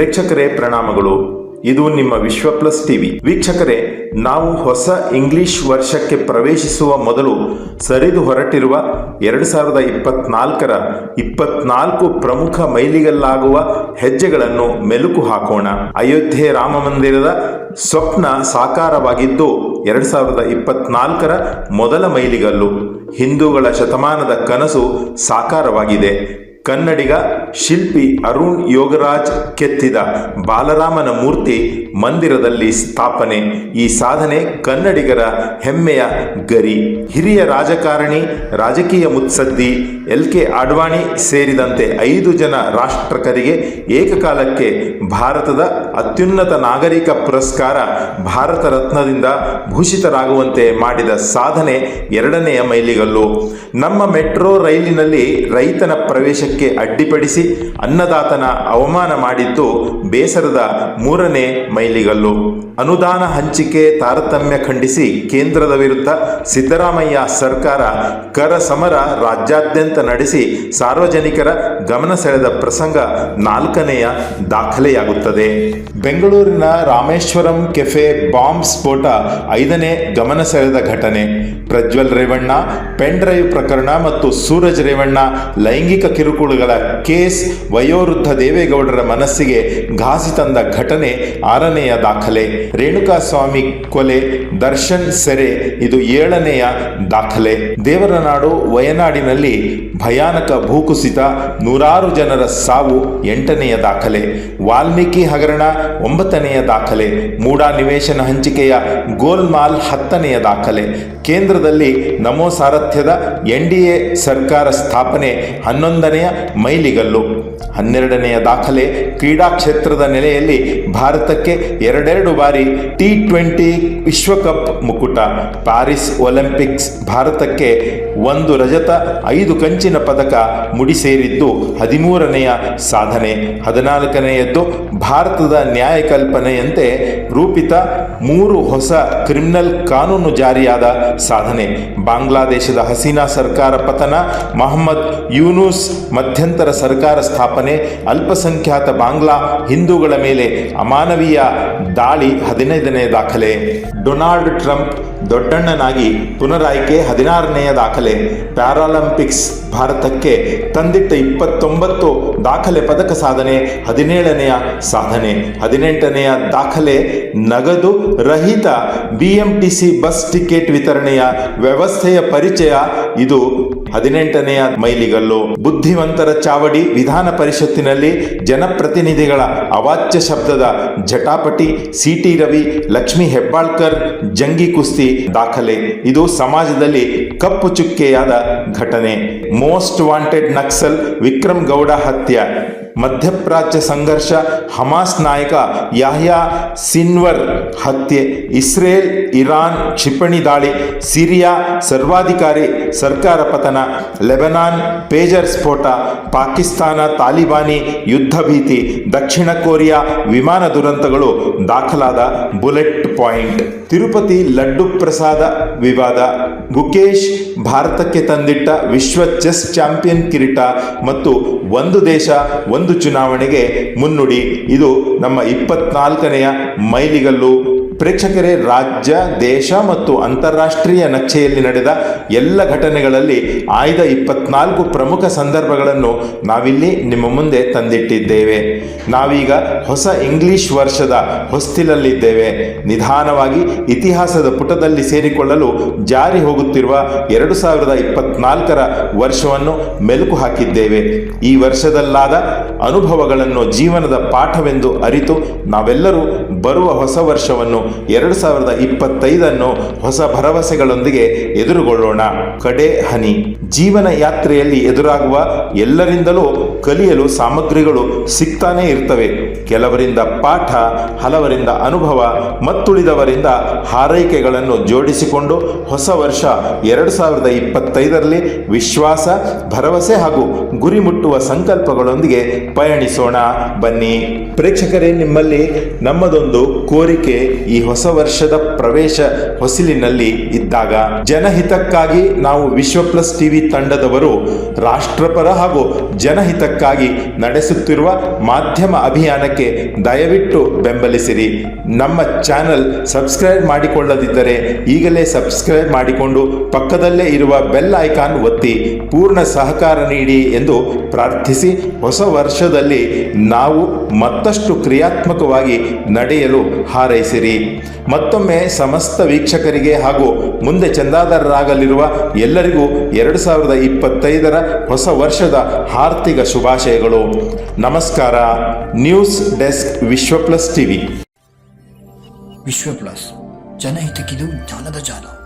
ಪ್ರೇಕ್ಷಕರೇ ಪ್ರಣಾಮಗಳು. ಇದು ನಿಮ್ಮ ವಿಶ್ವ ಪ್ಲಸ್ ಟಿವಿ. ವೀಕ್ಷಕರೇ, ನಾವು ಹೊಸ ಇಂಗ್ಲಿಷ್ ವರ್ಷಕ್ಕೆ ಪ್ರವೇಶಿಸುವ ಮೊದಲು ಸರಿದು ಹೊರಟಿರುವ ಎರಡು ಸಾವಿರದ ಇಪ್ಪತ್ನಾಲ್ಕರ ಇಪ್ಪತ್ನಾಲ್ಕು ಪ್ರಮುಖ ಮೈಲಿಗಲ್ಲಾಗುವ ಹೆಜ್ಜೆಗಳನ್ನು ಮೆಲುಕು ಹಾಕೋಣ. ಅಯೋಧ್ಯೆ ರಾಮ ಮಂದಿರದ ಸ್ವಪ್ನ ಸಾಕಾರವಾಗಿದ್ದು, ಎರಡು ಸಾವಿರದ ಇಪ್ಪತ್ನಾಲ್ಕರ ಮೊದಲ ಮೈಲಿಗಲ್ಲು. ಹಿಂದೂಗಳ ಶತಮಾನದ ಕನಸು ಸಾಕಾರವಾಗಿದೆ. ಕನ್ನಡಿಗ ಶಿಲ್ಪಿ ಅರುಣ್ ಯೋಗರಾಜ್ ಕೆತ್ತಿದ ಬಾಲರಾಮನ ಮೂರ್ತಿ ಮಂದಿರದಲ್ಲಿ ಸ್ಥಾಪನೆ. ಈ ಸಾಧನೆ ಕನ್ನಡಿಗರ ಹೆಮ್ಮೆಯ ಗರಿ. ಹಿರಿಯ ರಾಜಕಾರಣಿ, ರಾಜಕೀಯ ಮುತ್ಸದ್ದಿ ಎಲ್ ಕೆ ಅಡ್ವಾಣಿ ಸೇರಿದಂತೆ ಐದು ಜನ ರಾಷ್ಟ್ರಕರಿಗೆ ಏಕಕಾಲಕ್ಕೆ ಭಾರತದ ಅತ್ಯುನ್ನತ ನಾಗರಿಕ ಪುರಸ್ಕಾರ ಭಾರತ ರತ್ನದಿಂದ ಭೂಷಿತರಾಗುವಂತೆ ಮಾಡಿದ ಸಾಧನೆ ಎರಡನೆಯ ಮೈಲಿಗಲ್ಲು. ನಮ್ಮ ಮೆಟ್ರೋ ರೈಲಿನಲ್ಲಿ ರೈತನ ಪ್ರವೇಶಕ್ಕೆ ಅಡ್ಡಿಪಡಿಸಿ ಅನ್ನದಾತನ ಅವಮಾನ ಮಾಡಿದ್ದು ಬೇಸರದ ಮೂರನೇ ಮೈಲಿಗಲ್ಲು. ಅನುದಾನ ಹಂಚಿಕೆ ತಾರತಮ್ಯ ಖಂಡಿಸಿ ಕೇಂದ್ರದ ವಿರುದ್ಧ ಸಿದ್ದರಾಮಯ್ಯ ಸರ್ಕಾರ ಕರ ಸಮರ ರಾಜ್ಯಾದ್ಯಂತ ನಡೆಸಿ ಸಾರ್ವಜನಿಕರ ಗಮನ ಸೆಳೆದ ಪ್ರಸಂಗ ನಾಲ್ಕನೆಯ ದಾಖಲೆಯಾಗುತ್ತದೆ. ಬೆಂಗಳೂರಿನ ರಾಮೇಶ್ವರಂ ಕೆಫೆ ಬಾಂಬ್ ಸ್ಫೋಟ ಐದನೇ ಗಮನ ಸೆಳೆದ ಘಟನೆ. ಪ್ರಜ್ವಲ್ ರೇವಣ್ಣ, ಪೆನ್ ಡ್ರೈವ್ ಪ್ರಕರಣ ಮತ್ತು ಸೂರಜ್ ರೇವಣ್ಣ ಲೈಂಗಿಕ ಕಿರುಕುಳಗಳ ಕೇಸ್ ವಯೋವೃದ್ಧ ದೇವೇಗೌಡರ ಮನಸ್ಸಿಗೆ ಘಾಸಿ ತಂದ ಘಟನೆ ಆರನೆಯ ದಾಖಲೆ. ರೇಣುಕಾಸ್ವಾಮಿ ಕೊಲೆ, ದರ್ಶನ್ ಸೆರೆ, ಇದು ಏಳನೆಯ ದಾಖಲೆ. ದೇವರನಾಡು, ವಯನಾಡಿನಲ್ಲಿ ಭಯಾನಕ ಭೂಕುಸಿತ, ನೂರಾರು ಜನರ ಸಾವು ಎಂಟನೆಯ ದಾಖಲೆ. ವಾಲ್ಮೀಕಿ ಹಗರಣ ಒಂಬತ್ತನೆಯ ದಾಖಲೆ. ಮೂಡಾ ನಿವೇಶನ ಹಂಚಿಕೆಯ ಗೋಲ್ಮಾಲ್ ಹತ್ತನೆಯ ದಾಖಲೆ. ಕೇಂದ್ರದಲ್ಲಿ ನಮೋ ಸಾರಥ್ಯದ ಎನ್ ಡಿ ಸರ್ಕಾರ ಸ್ಥಾಪನೆ ಹನ್ನೊಂದನೆಯ ಮೈಲಿಗಲ್ಲು. ಹನ್ನೆರಡನೆಯ ದಾಖಲೆ ಕ್ರೀಡಾ ಕ್ಷೇತ್ರದ ನೆಲೆಯಲ್ಲಿ ಭಾರತಕ್ಕೆ ಎರಡೆರಡು ಬಾರಿ ಟಿ ಟ್ವೆಂಟಿ ವಿಶ್ವಕಪ್ ಮುಕುಟ. ಪ್ಯಾರಿಸ್ ಒಲಿಂಪಿಕ್ಸ್ ಭಾರತಕ್ಕೆ ಒಂದು ರಜತ, ಐದು ಕಂಚಿನ ಪದಕ ಮುಡಿ ಸೇರಿದ್ದು ಹದಿಮೂರನೆಯ ಸಾಧನೆ. ಹದಿನಾಲ್ಕನೆಯದ್ದು ಭಾರತದ ನ್ಯಾಯ ಕಲ್ಪನೆಯಂತೆ ರೂಪಿತ ಮೂರು ಹೊಸ ಕ್ರಿಮಿನಲ್ ಕಾನೂನು ಜಾರಿಯಾದ ಸಾಧನೆ. ಬಾಂಗ್ಲಾದೇಶದ ಹಸೀನಾ ಸರ್ಕಾರ ಪತನ, ಮೊಹಮ್ಮದ್ ಯೂನುಸ್ ಮಧ್ಯಂತರ ಸರ್ಕಾರ ಸ್ಥಾಪನೆ, ಅಲ್ಪಸಂಖ್ಯಾತ ಬಾಂಗ್ಲಾ, ಹಿಂದೂಗಳ ಮೇಲೆ ಅಮಾನವೀಯ ದಾಳಿ ಹದಿನೈದನೇ ದಾಖಲೆ. ಡೊನಾಲ್ಡ್ ಟ್ರಂಪ್ ದೊಡ್ಡಣ್ಣನಾಗಿ ಪುನರಾಯ್ಕೆ ಹದಿನಾರನೆಯ ದಾಖಲೆ. ಪ್ಯಾರಾಲಿಂಪಿಕ್ಸ್ ಭಾರತಕ್ಕೆ ತಂದಿಟ್ಟ ಇಪ್ಪತ್ತೊಂಬತ್ತು ದಾಖಲೆ ಪದಕ ಸಾಧನೆ ಹದಿನೇಳನೆಯ ಸಾಧನೆ. ಹದಿನೆಂಟನೆಯ ದಾಖಲೆ, ನಗದು ರಹಿತ ಬಿಎಂಟಿಸಿ ಬಸ್ ಟಿಕೆಟ್ ವಿತರಣೆಯ ವ್ಯವಸ್ಥೆಯ ಪರಿಚಯ. ಇದು ಹದಿನೆಂಟನೆಯ ಮೈಲಿಗಲ್ಲು. ಬುದ್ಧಿವಂತರ ಚಾವಡಿ ವಿಧಾನ ಪರಿಷತ್ತಿನಲ್ಲಿ ಜನಪ್ರತಿನಿಧಿಗಳ ಅವಾಚ್ಯ ಶಬ್ದದ ಜಟಾಪಟಿ, ಸಿಟಿ ರವಿ, ಲಕ್ಷ್ಮಿ ಹೆಬ್ಬಾಳ್ಕರ್, ಜಂಗಿ ಕುಸ್ತಿ ದಾಖಲೆ. ಇದು ಸಮಾಜದಲ್ಲಿ ಕಪ್ಪು ಚುಕ್ಕೆಯಾದ ಘಟನೆ. ಮೋಸ್ಟ್ ವಾಂಟೆಡ್ ನಕ್ಸಲ್ ವಿಕ್ರಮ್ ಗೌಡ ಹತ್ಯೆ. ಮಧ್ಯಪ್ರಾಚ್ಯ ಸಂಘರ್ಷ, ಹಮಾಸ್ ನಾಯಕ ಯಾಹ್ಯಾ ಸಿನ್ವರ್ ಹತ್ಯೆ, ಇಸ್ರೇಲ್, ಇರಾನ್ ಕ್ಷಿಪಣಿ ದಾಳಿ, ಸಿರಿಯಾ ಸರ್ವಾಧಿಕಾರಿ ಸರ್ಕಾರ ಪತನ, ಲೆಬನಾನ್ ಪೇಜರ್ ಸ್ಫೋಟ, ಪಾಕಿಸ್ತಾನ ತಾಲಿಬಾನಿ ಯುದ್ಧ ಭೀತಿ, ದಕ್ಷಿಣ ಕೊರಿಯಾ ವಿಮಾನ ದುರಂತಗಳು ದಾಖಲಾದ ಬುಲೆಟ್ ಪಾಯಿಂಟ್. ತಿರುಪತಿ ಲಡ್ಡು ಪ್ರಸಾದ ವಿವಾದ, ಗುಕೇಶ್ ಭಾರತಕ್ಕೆ ತಂದಿಟ್ಟ ವಿಶ್ವ ಚೆಸ್ ಚಾಂಪಿಯನ್ ಕಿರೀಟ ಮತ್ತು ಒಂದು ದೇಶ, ಒಂದು ಚುನಾವಣೆಗೆ ಮುನ್ನುಡಿ. ಇದು ನಮ್ಮ ಇಪ್ಪತ್ನಾಲ್ಕನೆಯ ಮೈಲಿಗಲ್ಲು ಪ್ರೇಕ್ಷಕರೇ, ರಾಜ್ಯ, ದೇಶ ಮತ್ತು ಅಂತಾರಾಷ್ಟ್ರೀಯ ನಕ್ಷೆಯಲ್ಲಿ ನಡೆದ ಎಲ್ಲ ಘಟನೆಗಳಲ್ಲಿ ಆಯ್ದ ಇಪ್ಪತ್ನಾಲ್ಕು ಪ್ರಮುಖ ಸಂದರ್ಭಗಳನ್ನು ನಾವಿಲ್ಲಿ ನಿಮ್ಮ ಮುಂದೆ ತಂದಿಟ್ಟಿದ್ದೇವೆ. ನಾವೀಗ ಹೊಸ ಇಂಗ್ಲಿಷ್ ವರ್ಷದ ಹೊಸ್ತಿಲಲ್ಲಿದ್ದೇವೆ. ನಿಧಾನವಾಗಿ ಇತಿಹಾಸದ ಪುಟದಲ್ಲಿ ಸೇರಿಕೊಳ್ಳಲು ಜಾರಿ ಹೋಗುತ್ತಿರುವ ಎರಡು ಸಾವಿರದ ಇಪ್ಪತ್ನಾಲ್ಕರ ವರ್ಷವನ್ನು ಮೆಲುಕು ಹಾಕಿದ್ದೇವೆ. ಈ ವರ್ಷದಲ್ಲಾದ ಅನುಭವಗಳನ್ನು ಜೀವನದ ಪಾಠವೆಂದು ಅರಿತು ನಾವೆಲ್ಲರೂ ಬರುವ ಹೊಸ ವರ್ಷವನ್ನು ಎರಡು ಸಾವಿರದ ಇಪ್ಪತ್ತೈದನ್ನು ಹೊಸ ಭರವಸೆಗಳೊಂದಿಗೆ ಎದುರುಗೊಳ್ಳೋಣ. ಕಡೆ ಹನಿ. ಜೀವನ ಯಾತ್ರೆಯಲ್ಲಿ ಎದುರಾಗುವ ಎಲ್ಲರಿಂದಲೂ ಕಲಿಯಲು ಸಾಮಗ್ರಿಗಳು ಸಿಗ್ತಾನೇ ಇರ್ತವೆ. ಕೆಲವರಿಂದ ಪಾಠ, ಹಲವರಿಂದ ಅನುಭವ, ಮತ್ತುಳಿದವರಿಂದ ಹಾರೈಕೆಗಳನ್ನು ಜೋಡಿಸಿಕೊಂಡು ಹೊಸ ವರ್ಷ ಎರಡು ಸಾವಿರದ ಇಪ್ಪತ್ತೈದರಲ್ಲಿ ವಿಶ್ವಾಸ, ಭರವಸೆ ಹಾಗೂ ಗುರಿ ಮುಟ್ಟುವ ಸಂಕಲ್ಪಗಳೊಂದಿಗೆ ಪಯಣಿಸೋಣ. ಬನ್ನಿ. ಪ್ರೇಕ್ಷಕರೇ, ನಿಮ್ಮಲ್ಲಿ ನಮ್ಮದೊಂದು ಕೋರಿಕೆ ಈ ಹೊಸ ವರ್ಷದ ಪ್ರವೇಶ ಹೊಸಿಲಿನಲ್ಲಿ ಇದ್ದಾಗ ಜನಹಿತಕ್ಕಾಗಿ ನಾವು ವಿಶ್ವ ಪ್ಲಸ್ ಟಿವಿ ತಂಡದವರು ರಾಷ್ಟ್ರಪರ ಹಾಗೂ ಜನಹಿತಕ್ಕಾಗಿ ನಡೆಸುತ್ತಿರುವ ಮಾಧ್ಯಮ ಅಭಿಯಾನಕ್ಕೆ ದಯವಿಟ್ಟು ಬೆಂಬಲಿಸಿರಿ. ನಮ್ಮ ಚಾನಲ್ ಸಬ್ಸ್ಕ್ರೈಬ್ ಮಾಡಿಕೊಳ್ಳದಿದ್ದರೆ ಈಗಲೇ ಸಬ್ಸ್ಕ್ರೈಬ್ ಮಾಡಿಕೊಂಡು ಪಕ್ಕದಲ್ಲೇ ಇರುವ ಬೆಲ್ ಐಕಾನ್ ಒತ್ತಿ ಪೂರ್ಣ ಸಹಕಾರ ನೀಡಿ ಎಂದು ಪ್ರಾರ್ಥಿಸಿ ಹೊಸ ವರ್ಷದಲ್ಲಿ ನಾವು ಮತ್ತಷ್ಟು ಕ್ರಿಯಾತ್ಮಕವಾಗಿ ನಡೆಯಲು ಹಾರೈಸಿರಿ. ಮತ್ತೊಮ್ಮೆ ಸಮಸ್ತ ವೀಕ್ಷಕರಿಗೆ ಹಾಗೂ ಮುಂದೆ ಚಂದಾದಾರರಾಗಲಿರುವ ಎಲ್ಲರಿಗೂ ಎರಡು ಸಾವಿರದ ಇಪ್ಪತ್ತೈದರ ಹೊಸ ವರ್ಷದ ಆರ್ಥಿಕ ಶುಭಾಶಯಗಳು. ನಮಸ್ಕಾರ, news desk Vishwa plus TV. Vishwa plus ಜನಹಿತಕ್ಕಿದು ಜಾಲದ ಜಾಲ.